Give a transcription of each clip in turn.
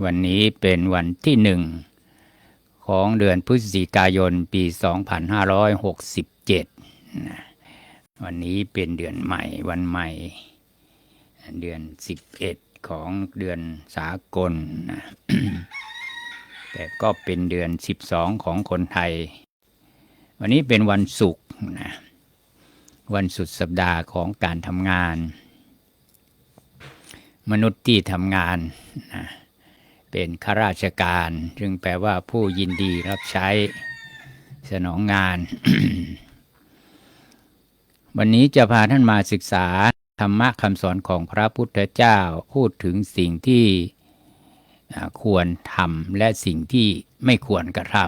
วันนี้เป็นวันที่หนึ่งของเดือนพฤศจิกายนปี 2567นะวันนี้เป็นเดือนใหม่วันใหม่ เดือน 11 ของเดือนสากลนะแต่ก็เป็นเดือน 12 ของคนไทย วันนี้เป็นวันศุกร์นะวันสุดสัปดาห์ของการทำงาน มนุษย์ที่ทำงานนะ เป็นข้าราชการ ซึ่งแปลว่าผู้ยินดีรับใช้สนองงาน วันนี้จะพาท่านมาศึกษา ธรรมะคำสอนของพระพุทธเจ้าพูดถึงสิ่งที่ควรทำและสิ่งที่ไม่ควรกระท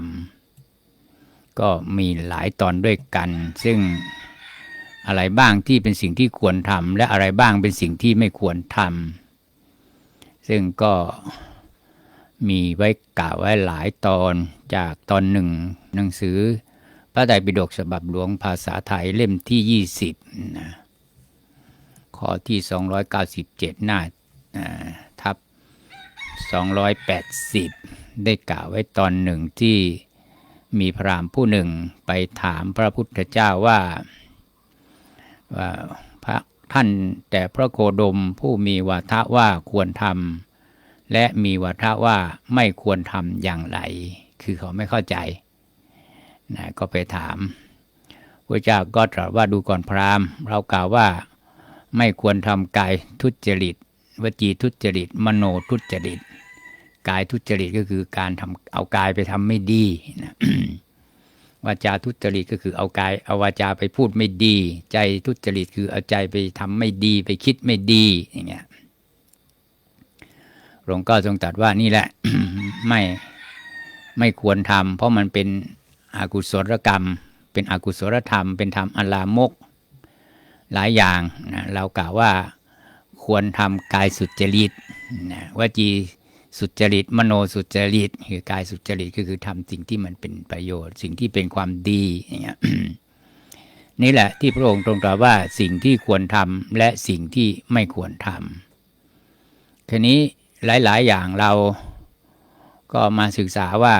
ำก็มีหลายตอนด้วยกัน ซึ่งอะไรบ้างที่เป็นสิ่งที่ควรทำและอะไรบ้างเป็นสิ่งที่ไม่ควรทำซึ่งก็ มีไว้กล่าวไว้หลายตอนจากตอนหนึ่งหนังสือ พระไตรปิฎกฉบับหลวงภาษาไทยเล่มที่ 20นะข้อที่ 297 หน้าอ่าทับ 280 ได้กล่าวไว้ตอนหนึ่งที่มีพราหมณ์ผู้หนึ่งไปถามพระพุทธเจ้าว่าว่าพระท่านแต่พระโคดมผู้มีวาทะว่าควรทำ และมีวาทะว่าไม่ควรทำอย่างไร คือเขาไม่เข้าใจนะก็ไปถามพระเจ้าก็ตรัสว่าดูก่อนพราหมณ์ เรากล่าวว่าไม่ควรทำกายทุจริต วจีทุจริต มโนทุจริต กายทุจริตก็คือการทำเอากายไปทำไม่ดีนะวาจาทุจริตก็คือเอากายเอาวาจาไปพูดไม่ดี ใจทุจริตคือเอาใจไปทำไม่ดีไปคิดไม่ดีอย่างเงี้ย หลวงค์ก็ทรงตรัสว่านี่แหละ ไม่ไม่ควรทำเพราะมันเป็นอกุศลกรรม เป็นอกุศลธรรม เป็นธรรมอลามก หลายอย่างนะเรากล่าวว่าควรทำกายสุจริตนะวจีสุจริต มโนสุจริต คือกายสุจริตก็คือทำสิ่งที่มันเป็นประโยชน์ สิ่งที่เป็นความดีอย่างเงี้ยนี่แหละที่พระองค์ตรงตรัสว่าสิ่งที่ควรทำและสิ่งที่ไม่ควรทำทีนี้ หลาย ๆ อย่างเราก็มาศึกษาว่า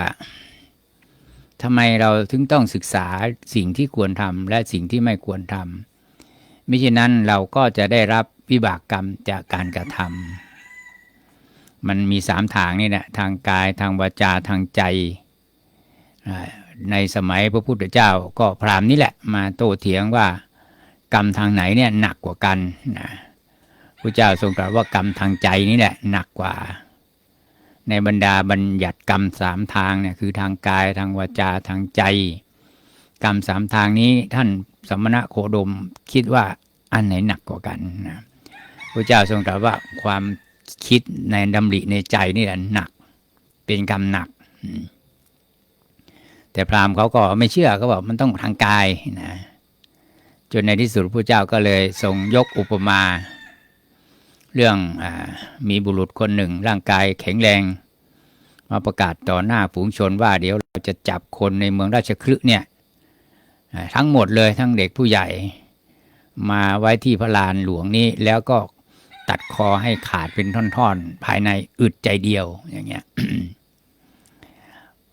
ทำไมเราถึงต้องศึกษาสิ่งที่ควรทำและสิ่งที่ไม่ควรทำมิฉะนั้นเราก็จะได้รับวิบากกรรมจากการกระทำมันมีสามทางนี่แหละทางกายทางวาจาทางใจ ในสมัยพระพุทธเจ้าก็พรามนี่แหละมาโต้เถียงว่ากรรมทางไหนเนี่ยหนักกว่ากันนะ พระเจ้าทรงตรัสว่ากรรมทางใจนี่แหละหนักกว่า ในบรรดาบัญญัติกรรมสามทางเนี่ยคือทางกายทางวาจาทางใจ กรรมสามทางนี้ท่านสมณะโคดมคิดว่าอันไหนหนักกว่ากันนะพระเจ้าทรงตรัสว่าความคิดในดำริในใจนี่แหละหนัก เป็นกรรมหนัก แต่พราหมณ์เขาก็ไม่เชื่อเขาบอกมันต้องทางกายนะจนในที่สุดพระเจ้าก็เลยทรงยกอุปมา เรื่องอมีบุรุษคนหนึ่ง ร่างกายแข็งแรง มาประกาศต่อหน้าฝูงชนว่าเดี๋ยวเราจะจับคนในเมืองราชคลึเนี่ยทั้งหมดเลยทั้งเด็กผู้ใหญ่ มาไว้ที่พระลานหลวงนี้แล้วก็ตัดคอให้ขาดเป็นท่อนๆ ภายในอึดใจเดียวอย่างเงี้ย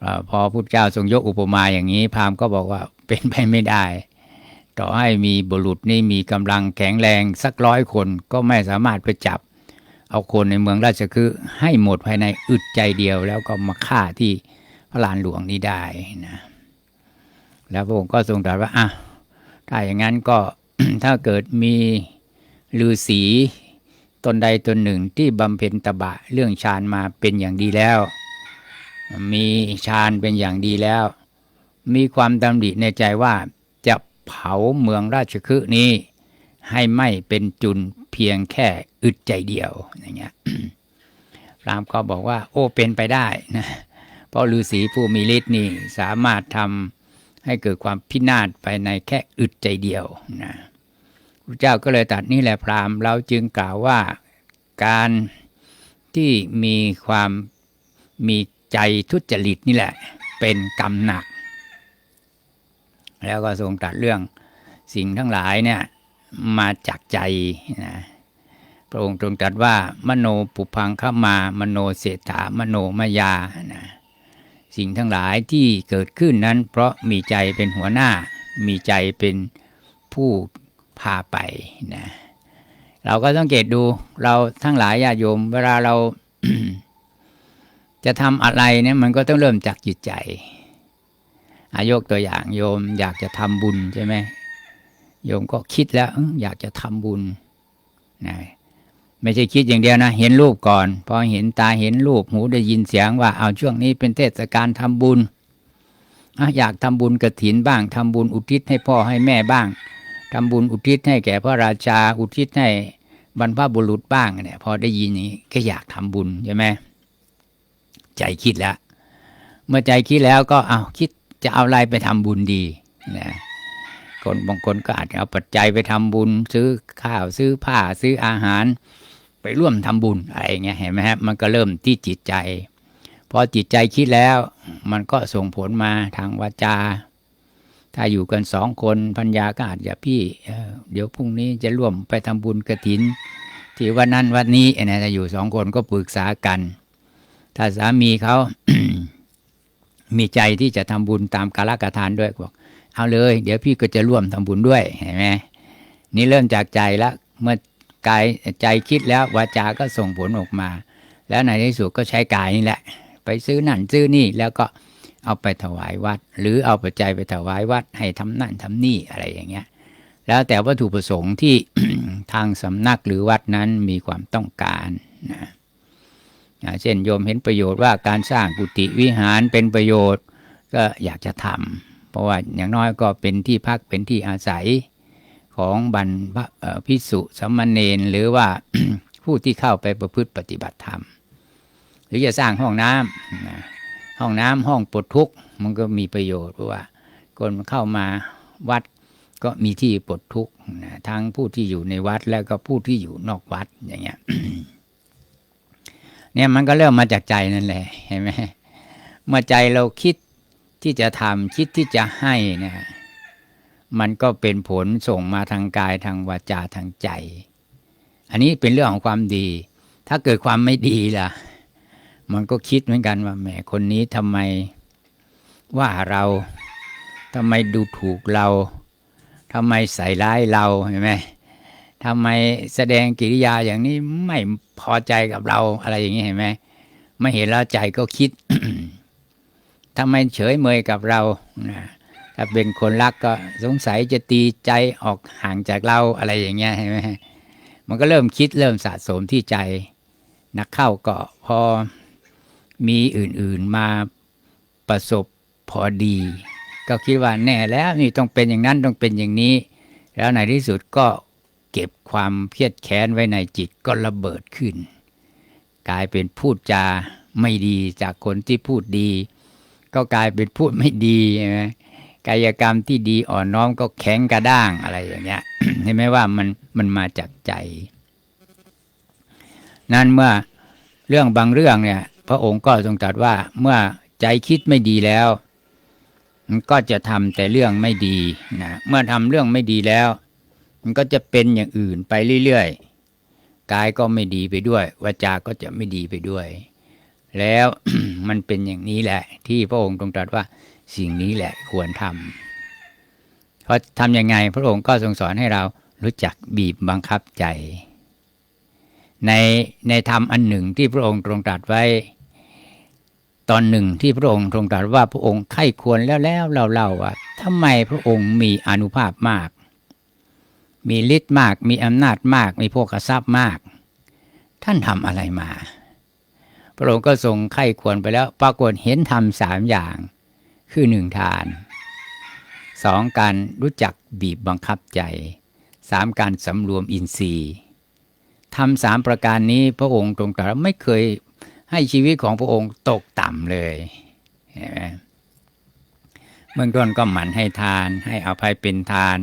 อาพอพุทธเจ้าทรงยกอุปมาอย่างนี้ พราหมณ์ก็บอกว่าเป็นไปไม่ได้ ต่อให้มีบุรุษนี่มีกำลังแข็งแรงสักร้อยคนก็ไม่สามารถไปจับ เอาคนในเมืองราชคือให้หมดภายในอึดใจเดียว แล้วก็มาฆ่าที่พระลานหลวงนี้ได้นะแล้วพระองค์ก็ทรงตรัสว่าอะถ้าอย่างนั้นก็ถ้าเกิดมีฤาษีตนใดตนหนึ่งที่บำเพ็ญตบะเรื่องฌานมาเป็นอย่างดีแล้ว มีฌานเป็นอย่างดีแล้ว มีความดำริในใจว่า เผาเมืองราชคฤห์นี้ ให้ไม่เป็นจุนเพียงแค่อึดใจเดียวอย่างเงี้ยพรามก็บอกว่า โอ้เป็นไปได้นะเพราะฤาษีผู้มีฤทธิ์นี่สามารถทำให้เกิดความพินาศไปในแค่อึดใจเดียวนะพระเจ้าก็เลยตัดนี่แหละพรามเราจึงกล่าวว่าการที่มีความมีใจทุจริตนี่แหละ เป็นกรรมหนัก แล้วก็ทรงตรัสเรื่องสิ่งทั้งหลายเนี่ยมาจากใจนะพระองค์ทรงตรัสว่ามโนปุพังขมามโนเศรษฐามโนมายานะสิ่งทั้งหลายที่เกิดขึ้นนั้น เพราะมีใจเป็นหัวหน้า มีใจเป็นผู้พาไปนะเราก็สังเกตดูเราทั้งหลายญาติโยม เวลาเราจะทำอะไรเนี่ยมันก็ต้องเริ่มจากจิตใจ อายกตัวอย่างโยมอยากจะทำบุญใช่ไหมโยมก็คิดแล้วอยากจะทำบุญนะไม่ใช่คิดอย่างเดียวนะ เห็นรูปก่อนพอเห็นตาเห็นรูปหูได้ยินเสียงว่าเอาช่วงนี้เป็นเทศกาลทำบุญอะอยากทำบุญกระถินบ้างทำบุญอุทิศให้พ่อให้แม่บ้างทำบุญอุทิศให้แก่พระราชาอุทิศให้บรรพบุรุษบ้างเนี่ยพอได้ยินนี้ก็อยากทำบุญใช่ไหมใจคิดแล้ว เมื่อใจคิดแล้วก็เอาคิด จะเอาอะไรไปทำบุญดีนะคนบางคนก็อาจจะเอาปัจจัยไปทำบุญ ซื้อข้าวซื้อผ้าซื้ออาหาร ไปร่วมทำบุญอะไรเงี้ยเห็นไหมครับมันก็เริ่มที่จิตใจพอจิตใจคิดแล้ว มันก็ส่งผลมาทางวาจา ถ้าอยู่กันสองคนพัญญาก็อาจจะพี่เเดี๋ยวพรุ่งนี้จะร่วมไปทำบุญกระถิน ที่วันนั้นวันนี้เนี่ยถ้าอยู่สองคนก็ปรึกษากัน ถ้าสามีเขา มีใจที่จะทำบุญตามกาลกทานด้วยบอกเอาเลย เดี๋ยวพี่ก็จะร่วมทำบุญด้วยเห็นไหมนี่เริ่มจากใจแล้วเมื่อกายใจคิดแล้ววาจาก็ส่งผลออกมา แล้วในที่สุดก็ใช้กายนี่แหละ ไปซื้อนั่นซื้อนี่แล้วก็เอาไปถวายวัด หรือเอาปัจจัยไปถวายวัดให้ทำนั่นทำนี่อะไรอย่างเงี้ย แล้วแต่วัตถุประสงค์ที่ทางสำนักหรือวัดนั้นมีความต้องการนะ เช่นโยมเห็นประโยชน์ว่าการสร้างกุฏิวิหารเป็นประโยชน์ก็อยากจะทำเพราะว่าอย่างน้อยก็เป็นที่พักเป็นที่อาศัยของบรรพเอ่อภิกษุสามเณรหรือว่าผู้ที่เข้าไปประพฤติปฏิบัติธรรม หรือจะสร้างห้องน้ำห้องน้ำห้องปลดทุกข์มันก็มีประโยชน์เพราะว่าคนเข้ามาวัดก็มีที่ปลดทุกข์ทั้งผู้ที่อยู่ในวัดแล้วก็ผู้ที่อยู่นอกวัดอย่างเงี้ย เนี่ยมันก็เริ่มมาจากใจนั่นแหละเห็นไหมเมื่อใจเราคิดที่จะทำคิดที่จะให้เนี่ยมันก็เป็นผลส่งมาทางกายทางวาจาทางใจ อันนี้เป็นเรื่องของความดี ถ้าเกิดความไม่ดีล่ะ มันก็คิดเหมือนกันว่าแหมคนนี้ทำไมว่าเราทำไมดูถูกเราทำไมใส่ร้ายเราเห็นไหม ทำไมแสดงกิริยาอย่างนี้ไม่พอใจกับเราอะไรอย่างนี้เห็นไหมไม่เห็นแล้วใจก็คิดทำไมเฉยเมยกับเราถ้าเป็นคนรักก็สงสัยจะตีใจออกห่างจากเราอะไรอย่างเงี้ยเห็นไหมมันก็เริ่มคิดเริ่มสะสมที่ใจ นักเข้าก็พอมีอื่นๆมาประสบพอดี ก็คิดว่าแน่แล้วนี่ต้องเป็นอย่างนั้นต้องเป็นอย่างนี้ แล้วในที่สุดก็ เก็บความเครียดแค้นไว้ในจิตก็ระเบิดขึ้น กลายเป็นพูดจาไม่ดีจากคนที่พูดดี ก็กลายเป็นพูดไม่ดีใช่ไหมกายกรรมที่ดีอ่อนน้อมก็แข็งกระด้างอะไรอย่างเงี้ยเห็นไหมว่ามันมันมาจากใจ นั่นเมื่อเรื่องบางเรื่องเนี่ย พระองค์ก็ทรงตรัสว่าเมื่อใจคิดไม่ดีแล้วมันก็จะทำแต่เรื่องไม่ดีนะเมื่อทำเรื่องไม่ดีแล้ว มันก็จะเป็นอย่างอื่นไปเรื่อยๆ กายก็ไม่ดีไปด้วยวาจาก็จะไม่ดีไปด้วย แล้วมันเป็นอย่างนี้แหละ ที่พระองค์ทรงตรัสว่าสิ่งนี้แหละควรทำเพราะทำยังไง พระองค์ก็ทรงสอนให้เรารู้จักบีบบังคับใจ ในในธรรมอันหนึ่งที่พระองค์ทรงตรัสไว้ ตอนหนึ่งที่พระองค์ทรงตรัสว่าพระองค์ไข้ควรแล้วแล้วเราเล่าว่าทำไมพระองค์มีอนุภาพมาก มีฤทธิ์มาก มีอำนาจมาก มีโภคทรัพย์มาก ท่านทำอะไรมา พระองค์ก็ทรงไข้ควรไปแล้ว ปรากฏเห็นทำสามอย่าง คือหนึ่งทานสองการรู้จักบีบบังคับใจสามการสำรวมอินทรีย์ทำสามประการนี้พระองค์ตรงตรัสไม่เคยให้ชีวิตของพระองค์ตกต่ำเลยเห็นไหมเบื้องต้นก็หมั่นให้ทาน ให้อภัยเป็นทาน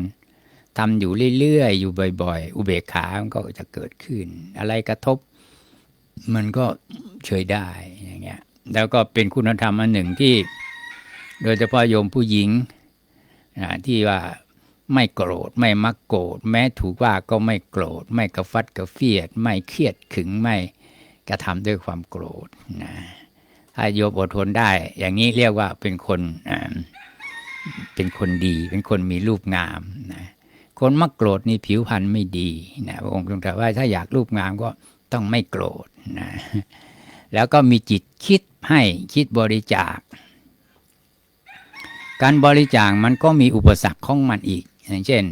ทำอยู่เรื่อยๆ อยู่บ่อยๆ อุเบกขา มันก็จะเกิดขึ้น อะไรกระทบ มันก็เฉยได้อย่างเงี้ย แล้วก็เป็นคุณธรรมอันหนึ่งที่ โดยเฉพาะโยมผู้หญิงนะที่ว่าไม่โกรธไม่มักโกรธแม้ถูกว่าก็ไม่โกรธ ไม่กระฟัดกระเฟียด ไม่เครียดขึงไม่กระทำด้วยความโกรธนะถ้าโยมอดทนได้ อย่างนี้เรียกว่าเป็นคนเป็นคนดี เป็นคนมีรูปงามนะ คนมักโกรธนี่ผิวพรรณไม่ดีนะพระองค์ทรงตรัสว่าถ้าอยากรูปงามก็ต้องไม่โกรธนะแล้วก็มีจิตคิดให้คิดบริจาค การบริจาคมันก็มีอุปสรรคของมันอีก อย่างเช่น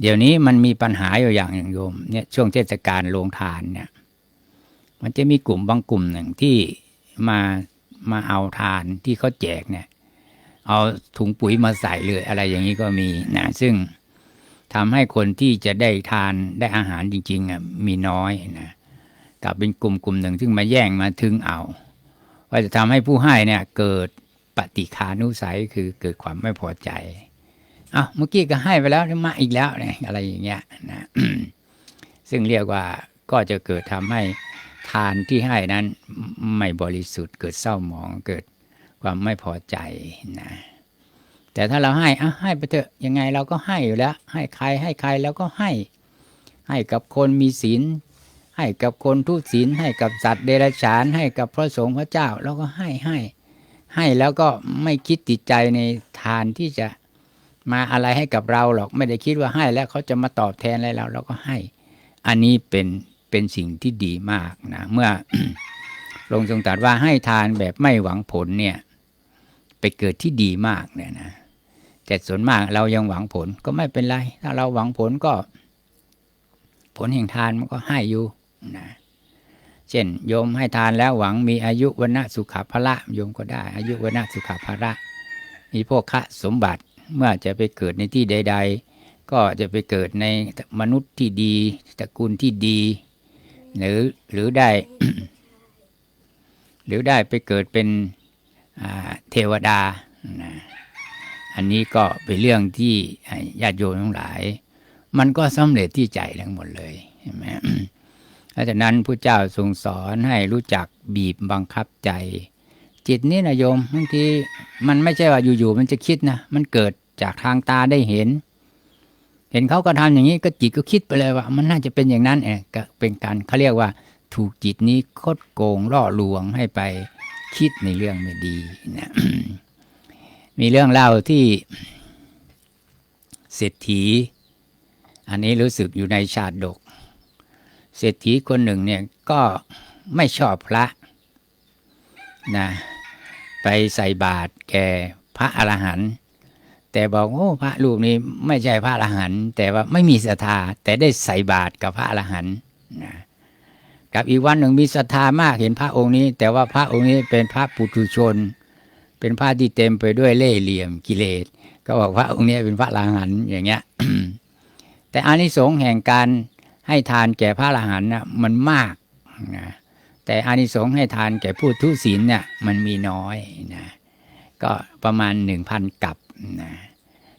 เดี๋ยวนี้มันมีปัญหาอยู่อย่างหนึ่งโยมเนี่ยช่วงเทศกาลโรงทานเนี่ยมันจะมีกลุ่มบางกลุ่มหนึ่งที่มามาเอาทานที่เขาแจกเนี่ย เอาถุงปุ๋ยมาใส่เลยอะไรอย่างนี้ก็มีนะซึ่ง ทำให้คนที่จะได้ทานได้อาหารจริงๆอะมีน้อยนะกับเป็นกลุ่มกลุ่มหนึ่งซึ่งมาแย่งมาถึงเอา ว่าจะทำให้ผู้ให้เนี่ยเกิดปฏิคานุสัยคือเกิดความไม่พอใจเอาเมื่อกี้ก็ให้ไปแล้วมาอีกแล้วเนี่ยอะไรอย่างเงี้ยนะซึ่งเรียกว่าก็จะเกิดทำให้ทานที่ให้นั้นไม่บริสุทธิ์เกิดเศร้าหมองเกิดความไม่พอใจนะ แต่ถ้าเราให้อะให้ไปเถอะยังไงเราก็ให้อยู่แล้ว ให้ใครให้ใครแล้วก็ให้ ให้กับคนมีศีล ให้กับคนทุศีล ให้กับสัตว์เดรัจฉาน ให้กับพระสงฆ์พระเจ้าเราก็ให้ให้ ให้แล้วก็ไม่คิดติดใจในทานที่จะมาอะไรให้กับเราหรอกไม่ได้คิดว่าให้แล้วเขาจะมาตอบแทนอะไรเราเราก็ให้ อันนี้เป็นเป็นสิ่งที่ดีมากนะเมื่อลงทรงตรัสว่าให้ทานแบบไม่หวังผลเนี่ยไปเกิดที่ดีมากเนี่ยนะ แต่ส่วนมากเรายังหวังผลก็ไม่เป็นไร ถ้าเราหวังผลก็ ผลแห่งทานมันก็ให้อยู่นะเช่นโยมให้ทานแล้วหวังมีอายุวันะสุขภละโยมก็ได้ อายุวันะสุขภละมีพวกคะสมบัติเมื่อจะไปเกิดในที่ใด ๆ ก็จะไปเกิดในมนุษย์ที่ดีตระกูลที่ดี หรือหรือได้ หรือได้ไปเกิดเป็นเทวดานะ อันนี้ก็เป็นเรื่องที่ญาติโยมทั้งหลาย มันก็สำเร็จที่ใจทั้งหมดเลยใช่ไหมเพราะฉะนั้นพระเจ้าทรงสอนให้รู้จักบีบบังคับใจ จิตนี่นะโยมบางทีมันไม่ใช่ว่าอยู่ๆมันจะคิดนะมันเกิดจากทางตาได้เห็น เห็นเขาก็ทำอย่างนี้ก็จิตก็คิดไปเลยว่า มันน่าจะเป็นอย่างนั้นเองก็เป็นการเขาเรียกว่า ถูกจิตนี้คดโกงล่อลวงให้ไปคิดในเรื่องไม่ดีนะ มีเรื่องเล่าที่เศรษฐี อันนี้รู้สึกอยู่ในชาดก เศรษฐีคนหนึ่งเนี่ยก็ไม่ชอบพระนะไปใส่บาตรแก่พระอรหันต์แต่บอกโอ้พระรูปนี้ไม่ใช่พระอรหันต์แต่ว่าไม่มีศรัทธาแต่ได้ใส่บาตรกับพระอรหันต์นะกับอีกวันหนึ่งมีศรัทธามากเห็นพระองค์นี้ แต่ว่าพระองค์นี้เป็นพระปุถุชน เป็นพระที่เต็มไปด้วยเล่ห์เหลี่ยมกิเลส ก็บอกพระองค์นี้เป็นพระอรหันอย่างเงี้ย แต่อานิสงส์แห่งการให้ทานแก่พระอรหันน่ะมันมากนะแต่อานิสงส์ให้ทานแก่ผู้ทุศีลเนี่ยมันมีน้อยนะก็ประมาณหนึ่งพันกับนะ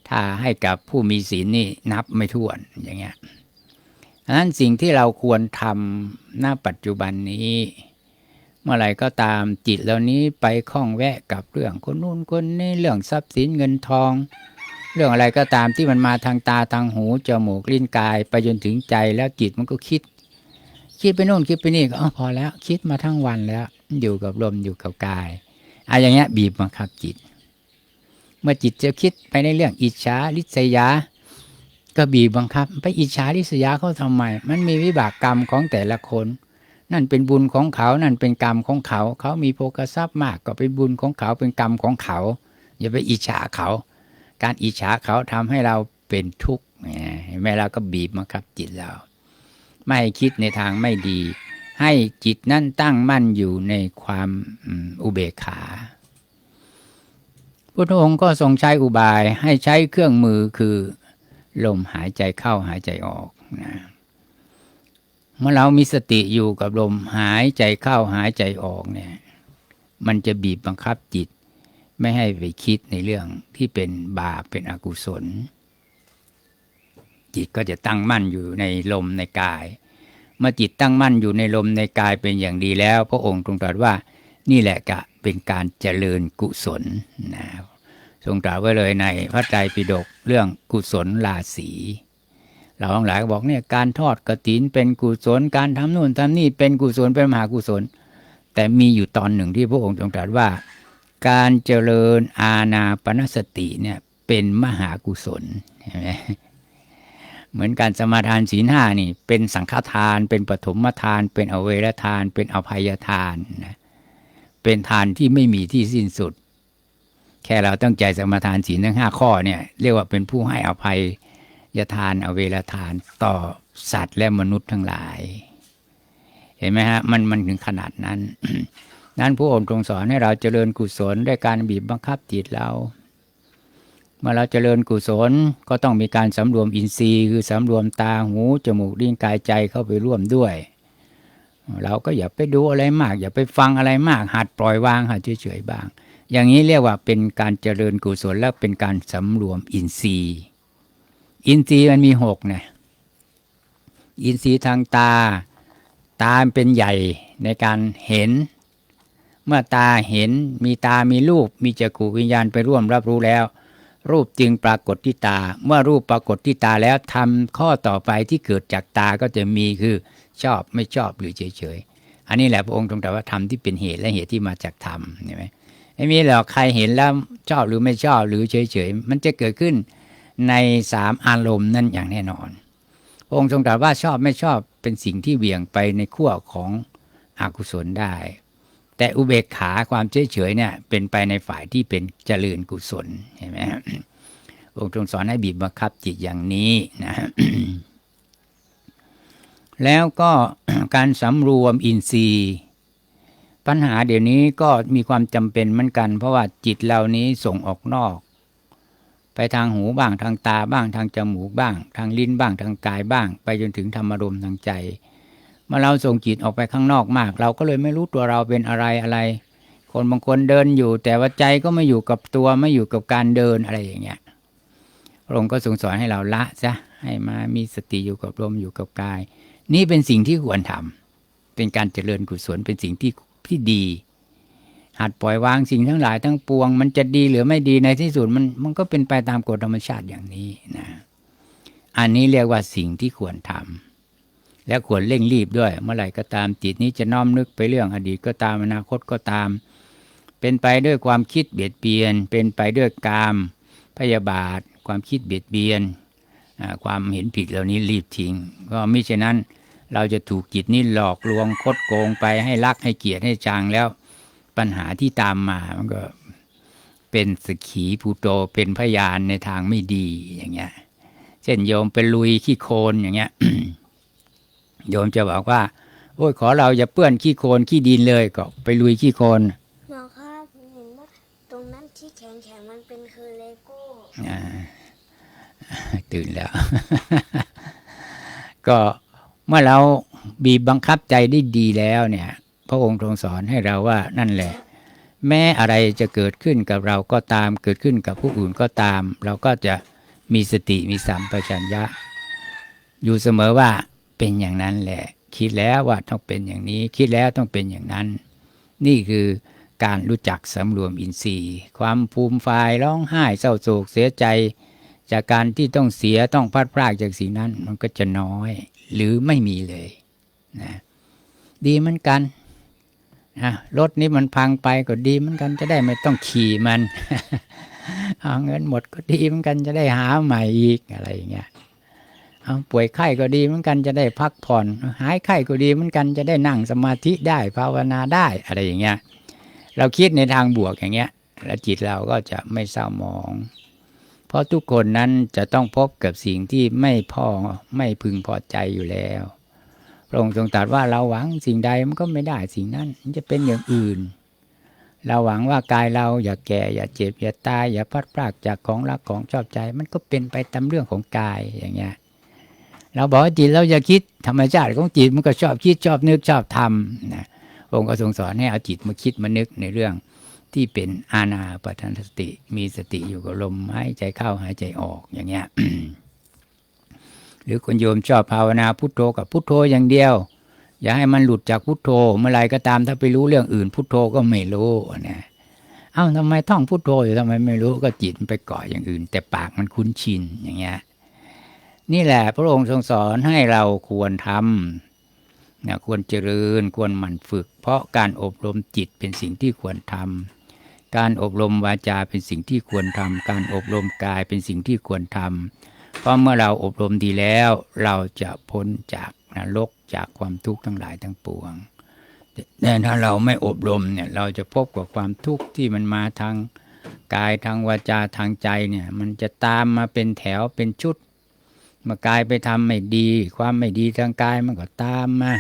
ถ้าให้กับผู้มีศีลนี่นับไม่ถ้วนอย่างเงี้ยดังนั้นสิ่งที่เราควรทำณปัจจุบันนี้ เมื่อไหร่ก็ตามจิตเหล่านี้ไปคล้องแวะกับเรื่องคนนู้นคนนี้เรื่องทรัพย์สินเงินทอง เรื่องอะไรก็ตามที่มันมาทางตาทางหูจมูกลิ้นกาย ไปจนถึงใจแล้วจิตมันก็คิด คิดไปโน่นคิดไปนี่ก็อ๋อพอแล้ว คิดมาทั้งวันแล้ว อยู่กับลมอยู่กับกายอะอย่างเงี้ยบีบบังคับจิต เมื่อจิตจะคิดไปในเรื่องอิจฉาริษยา ก็บีบบังคับ ไปอิจฉาริษยาเขาทำไม มันมีวิบากกรรมของแต่ละคน นั่นเป็นบุญของเขา นั่นเป็นกรรมของเขา เขามีโภคทรัพย์มากก็เป็นบุญของเขา เป็นกรรมของเขา อย่าไปอิจฉาเขา การอิจฉาเขาทำให้เราเป็นทุกข์เห็นไหมเราก็บีบบังคับจิตเรา ไม่คิดในทางไม่ดี ให้จิตนั่นตั้งมั่นอยู่ในความอืมอุเบกขาพุทธองค์ก็ทรงใช้อุบายให้ใช้เครื่องมือคือ ลมหายใจเข้าหายใจออกนะ เมื่อเรามีสติอยู่กับลมหายใจเข้าหายใจออกเนี่ย มันจะบีบบังคับจิต ไม่ให้ไปคิดในเรื่องที่เป็นบาปเป็นอกุศล จิตก็จะตั้งมั่นอยู่ในลมในกาย เมื่อจิตตั้งมั่นอยู่ในลมในกายเป็นอย่างดีแล้ว พระองค์ทรงตรัสว่านี่แหละก็เป็นการเจริญกุศลนะทรงกล่าวไว้เลยในพระไตรปิฎกเรื่องกุศลราศี เราทั้งหลายก็บอกเนี่ยการทอดกระถินเป็นกุศลการทำนู่นทำนี่เป็นกุศลเป็นมหากุศล แต่มีอยู่ตอนหนึ่งที่พระองค์ทรงตรัสว่า การเจริญอาณาปณสติเนี่ยเป็นมหากุศลเห็นไหมเหมือนการสมาทานศีลห้านี่ เป็นสังฆทาน เป็นปฐมทาน เป็นอเวรทาน เป็นอภัยทานนะเป็นทานที่ไม่มีที่สิ้นสุด แค่เราตั้งใจสมาทานศีลทั้งห้าข้อเนี่ยเรียกว่าเป็นผู้ให้อภัย ยทานอเวรทานต่อสัตว์และมนุษย์ทั้งหลาย เห็นไหมฮะมันมันถึงขนาดนั้น นั้นพระองค์ทรงสอนให้เราเจริญกุศลด้วยการบีบบังคับจิตเราเมื่อเราเจริญกุศลก็ต้องมีการสำรวมอินทรีย์คือสำรวมตาหูจมูกลิ้นกายใจเข้าไปร่วมด้วย เราก็อย่าไปดูอะไรมาก อย่าไปฟังอะไรมาก หัดปล่อยวางหัดเฉยๆบ้าง อย่างนี้เรียกว่าเป็นการเจริญกุศลและเป็นการสำรวมอินทรีย์ อินทรีย์มันมีหกนะอินทรีย์ทางตา ตาเป็นใหญ่ในการเห็น เมื่อตาเห็นมีตามีรูป มีจักรวิญญาณไปร่วมรับรู้แล้ว รูปจึงปรากฏที่ตา เมื่อรูปปรากฏที่ตาแล้วทำข้อต่อไปที่เกิดจากตาก็จะมีคือชอบไม่ชอบหรือเฉยๆอันนี้แหละพระองค์ทรงตรัสว่าธรรมที่เป็นเหตุและเหตุที่มาจากธรรมเห็นไหมไม่มีหรอกใครเห็นแล้วชอบหรือไม่ชอบหรือเฉยๆมันจะเกิดขึ้น ในสามอารมณ์นั่นอย่างแน่นอน พระองค์ทรงตรัสว่าชอบไม่ชอบเป็นสิ่งที่เบี่ยงไปในขั้วของอกุศลได้ แต่อุเบกขาความเฉยๆเนี่ยเป็นไปในฝ่ายที่เป็นเจริญกุศลเห็นไหมองค์ทรงสอนให้บีบบังคับจิตอย่างนี้นะแล้วก็การสำรวมอินทรีย์ปัญหาเดี๋ยวนี้ก็มีความจำเป็นเหมือนกัน เพราะว่าจิตเรานี้ส่งออกนอก ไปทางหูบ้างทางตาบ้างทางจมูกบ้าง ทางลิ้นบ้างทางกายบ้าง ไปจนถึงธรรมารมทางใจ เมื่อเราส่งจิตออกไปข้างนอกมาก เราก็เลยไม่รู้ตัวเราเป็นอะไรอะไร คนบางคนเดินอยู่ แต่ว่าใจก็ไม่อยู่กับตัวไม่อยู่กับการเดินอะไรอย่างเงี้ยพระองค์ก็ทรงสอนให้เราละซะให้มามีสติอยู่กับลมอยู่กับกาย นี่เป็นสิ่งที่ควรทำเป็นการเจริญกุศลเป็นสิ่งที่ที่ดี หัดปล่อยวางสิ่งทั้งหลายทั้งปวง มันจะดีหรือไม่ดีในที่สุดมันมันก็เป็นไปตามกฎธรรมชาติอย่างนี้นะอันนี้เรียกว่าสิ่งที่ควรทำและควรเร่งรีบด้วย เมื่อไหร่ก็ตามจิตนี้จะน้อมนึกไปเรื่องอดีตก็ตามอนาคตก็ตาม เป็นไปด้วยความคิดเบียดเบียน เป็นไปด้วยกาม พยาบาท ความคิดเบียดเบียน ความเห็นผิดเหล่านี้รีบทิ้งก็มิฉะนั้นเราจะถูกจิตนี้หลอกลวงคดโกงไปให้รักให้เกลียดให้จางแล้ว ปัญหาที่ตามมามันก็เป็นสกขีภูโตเป็นพยานในทางไม่ดีอย่างเงี้ย เช่นโยมเป็นลุยขี้โคลนอย่างเงี้ย โยมจะบอกว่า โอ้ยขอเราอย่าเปื้อนขี้โคลนขี้ดินเลยก็ไปลุยขี้โคลนหมอครับผมเห็นว่าตรงนั้นที่แข็งแข็งๆมันเป็นคือเลโก้อ่าตื่นแล้ว ก็เมื่อเราบีบบังคับใจได้ดีแล้วเนี่ย พระองค์ทรงสอนให้เราว่านั่นแหละ แม้อะไรจะเกิดขึ้นกับเราก็ตาม เกิดขึ้นกับผู้อื่นก็ตาม เราก็จะมีสติมีสัมปชัญญะ อยู่เสมอว่าเป็นอย่างนั้นแหละ คิดแล้วว่าต้องเป็นอย่างนี้ คิดแล้วต้องเป็นอย่างนั้น นี่คือการรู้จักสำรวมอินทรีย์ ความภูมิฟายร้องไห้เศร้าโศกเสียใจ จากการที่ต้องเสียต้องพลาดพลาดจากสิ่งนั้น มันก็จะน้อย หรือไม่มีเลยนะดีเหมือนกัน รถนี้มันพังไปก็ดีเหมือนกันจะได้ไม่ต้องขี่มันเอาเงินหมดก็ดีเหมือนกันจะได้หาใหม่อีกอะไรอย่างเงี้ยเอาป่วยไข้ก็ดีเหมือนกันจะได้พักผ่อน หายไข้ก็ดีเหมือนกันจะได้นั่งสมาธิได้ภาวนาได้อะไรอย่างเงี้ยเราคิดในทางบวกอย่างเงี้ย แล้วจิตเราก็จะไม่เศร้าหมอง เพราะทุกคนนั้นจะต้องพบกับสิ่งที่ไม่พอไม่พึงพอใจอยู่แล้ว พระองค์ทรงตรัสว่าเราหวังสิ่งใดมันก็ไม่ได้สิ่งนั้นมันจะเป็นอย่างอื่น เราหวังว่ากายเราอย่าแก่อย่าเจ็บอย่าตายอย่าพัดพรากจากของรักของชอบใจ มันก็เป็นไปตามเรื่องของกายอย่างเงี้ยเราบอกว่าจิตเราอย่าคิดธรรมชาติของจิตมันก็ชอบคิดชอบนึกชอบทำนะพระองค์ก็ทรงสอนให้เอาจิตมาคิดมานึกในเรื่องที่เป็นอาณาปทานสติ มีสติอยู่กับลมหายใจเข้าหายใจออกอย่างเงี้ย รือคนโยมชอบภาวนาพุทโธกับพุทโธอย่างเดียว อย่าให้มันหลุดจากพุทโธ เมื่อไรก็ตามถ้าไปรู้เรื่องอื่น พุทโธก็ไม่รู้นะเอ้าทำไมท่องพุทโธอยู่ทำไมไม่รู้ก็จิตมันไปเกาะอย่างอื่น แต่ปากมันคุ้นชินอย่างเงี้ยนี่แหละพระองค์ทรงสอนให้เราควรทำนะควรเจริญควรหมั่นฝึก เพราะการอบรมจิตเป็นสิ่งที่ควรทำการอบรมวาจาเป็นสิ่งที่ควรทำการอบรมกายเป็นสิ่งที่ควรทำ เพราะเมื่อเราอบรมดีแล้ว เราจะพ้นจากนรกจากความทุกข์ทั้งหลายทั้งปวง แต่ถ้าเราไม่อบรมเนี่ยเราจะพบกับความทุกข์ที่มันมาทางกายทางวาจาทางใจเนี่ย มันจะตามมาเป็นแถวเป็นชุดเมื่อกายไปทำไม่ดี ความไม่ดีทางกายมันก็ตามมา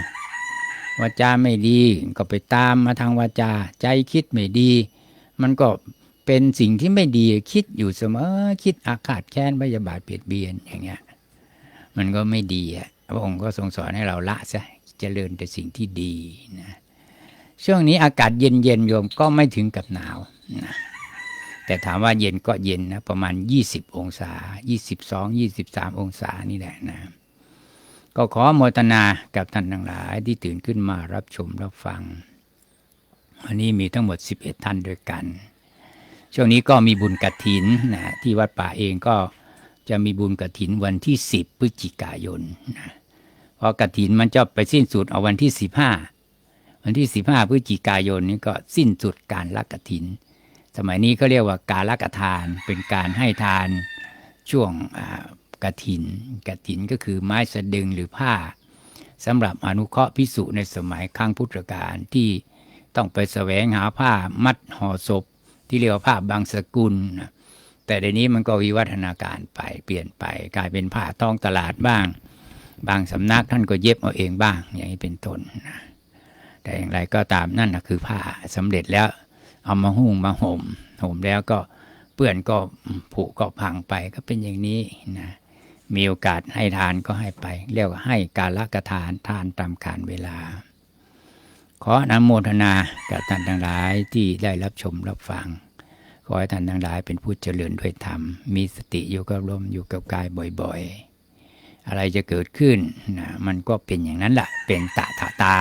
วาจาไม่ดีก็ไปตามมาทางวาจา ใจคิดไม่ดี มันก็ เป็นสิ่งที่ไม่ดีคิดอยู่เสมอ คิดอาฆาตแค้นพยาบาทเบียดเบียนอย่างเงี้ย มันก็ไม่ดีอะพระองค์ก็ทรงสอนให้เราละซะเจริญแต่สิ่งที่ดีนะช่วงนี้อากาศเย็นเย็นโยมก็ไม่ถึงกับหนาวนะแต่ถามว่าเย็นก็เย็นนะประมาณ 20 องศา 22 23 องศานี่แหละนะก็ขอโมทนากับท่านทั้งหลายที่ตื่นขึ้นมารับชมรับฟัง วันนี้มีทั้งหมด 11 ท่านด้วยกัน ช่วงนี้ก็มีบุญกฐินนะที่วัดป่าเองก็จะมีบุญกฐินวันที่ 10พฤศจิกายนนะเพราะกฐินมันจะไปสิ้นสุดเอาวันที่ 15 วันที่ 15พฤศจิกายนนี้ก็สิ้นสุดการละกฐิน สมัยนี้เขาเรียกว่าการละกทานเป็นการให้ทานช่วงอ่ากฐินกฐินก็คือไม้สะดึงหรือผ้าสำหรับอนุเคราะห์พิสุในสมัยครั้งพุทธกาลที่ต้องไปแสวงหาผ้ามัดห่อศพ ที่เรียกว่าผ้าบางสกุลนะแต่เดี๋ยวนี้มันก็วิวัฒนาการไปเปลี่ยนไป กลายเป็นผ้าท้องตลาดบ้าง บางสำนักท่านก็เย็บเอาเองบ้าง อย่างนี้เป็นต้นนะแต่อย่างไรก็ตามนั่นนะคือผ้าสำเร็จแล้วเอามาหุ้งมาห่มห่มแล้วก็เปื้อนก็ผุก็พังไปก็เป็นอย่างนี้นะมีโอกาสให้ทานก็ให้ไป เรียกว่าให้การละกทานทานตามการเวลา ขออนุโมทนากับท่านทั้งหลายที่ได้รับชมรับฟัง ขอให้ท่านทั้งหลายเป็นผู้เจริญด้วยธรรม มีสติอยู่กับลมอยู่กับกายบ่อยๆ อะไรจะเกิดขึ้นนะมันก็เป็นอย่างนั้นแหละเป็นตะถาตา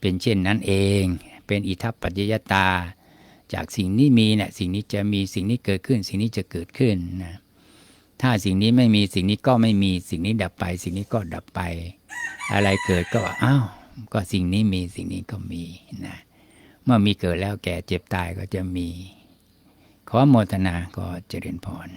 เป็นเช่นนั้นเอง เป็นอิทัปปัจจยตา จากสิ่งนี้มีเนี่ยสิ่งนี้จะมีสิ่งนี้เกิดขึ้น สิ่งนี้จะเกิดขึ้นนะถ้าสิ่งนี้ไม่มีสิ่งนี้ก็ไม่มีสิ่งนี้ดับไป สิ่งนี้ก็ดับไป อะไรเกิดก็อ้าว ก็สิ่งนี้มีสิ่งนี้ก็มีนะเมื่อมีเกิดแล้วแก่เจ็บตายก็จะมี ขอโมทนาก็เจริญพร